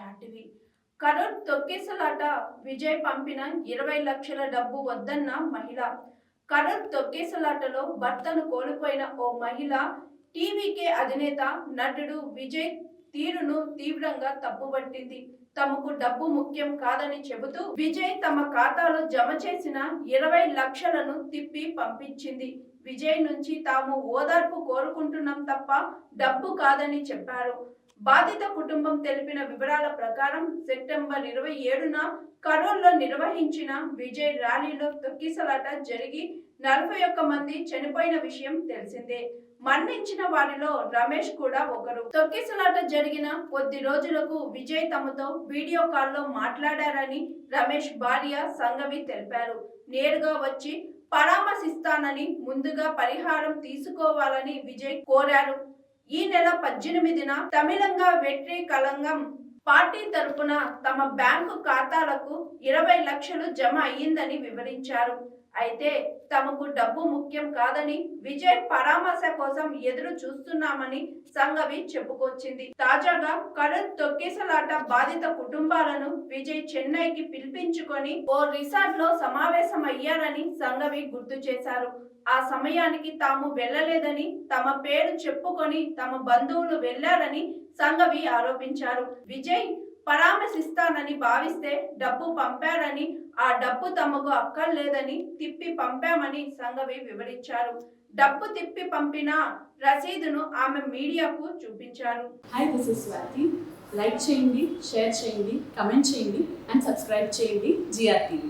చాటివి. కరూర్ తొక్కేసలాట విజయ్ పంపిన ఇరవై లక్షల డబ్బు వద్దన్న మహిళ. కరోడ్ తొక్కేసలాటలో భర్తను కోల్పోయిన ఓ మహిళ టీవీకే అధినేత నటుడు విజయ్ తీరును తీవ్రంగా తప్పుబట్టింది తమకు డబ్బు ముఖ్యం కాదని చెబుతూ విజయ్ తమ ఖాతాలో జమ చేసిన ఇరవై లక్షలను తిప్పి పంపించింది. విజయ్ నుంచి తాము ఓదార్పు కోరుకుంటున్నాం తప్ప డబ్బు కాదని చెప్పారు. బాధిత కుటుంబం తెలిపిన వివరాల ప్రకారం సెప్టెంబర్ ఇరవై ఏడున కరోల్లో నిర్వహించిన విజయ్ ర్యాలీలో తొక్కిసలాట జరిగి నలభై ఒక్క మంది చనిపోయిన విషయం తెలిసిందే. మరణించిన వారిలో రమేష్ కూడా ఒకరు. తొక్కిసలాట జరిగిన కొద్ది రోజులకు విజయ్ తమతో వీడియో కాల్లో మాట్లాడారని రమేష్ భార్య సంగవి తెలిపారు. నేరుగా వచ్చి పరామర్శిస్తానని ముందుగా పరిహారం తీసుకోవాలని విజయ్ కోరారు. ఈ నెల పద్దెనిమిదిన తమిళంగా వెట్రి కలంగం పార్టీ తరపున తమ బ్యాంకు ఖాతాలకు ఇరవై లక్షలు జమ అయ్యిందని వివరించారు. అయితే తమకు డబ్బు ముఖ్యం కాదని విజయ్ పరామర్శ కోసం ఎదురు చూస్తున్నామని సంగవి చెప్పుకొచ్చింది. తాజాగా కరణ్ తొక్కేసలాట బాధిత కుటుంబాలను విజయ్ చెన్నైకి పిలిపించుకొని ఓ రిసార్ట్లో సమావేశమయ్యారని సంగవి గుర్తు చేశారు. ఆ సమయానికి తాము వెళ్ళలేదని తమ పేరు చెప్పుకొని తమ బంధువులు వెళ్ళారని సంగవి ఆరోపించారు. విజయ్ పరామర్శిస్తానని భావిస్తే డబ్బు పంపారని ఆ డబ్బు తమకు అక్కర్లేదని తిప్పి పంపామని సంగవి వివరించారు. డబ్బు తిప్పి పంపిన రసీదును ఆమె మీడియాకు చూపించారు. Hi this is Swathi like చేయండి షేర్ చేయండి కమెంట్ చేయండి అండ్ సబ్స్క్రైబ్ చేయండి జిఆర్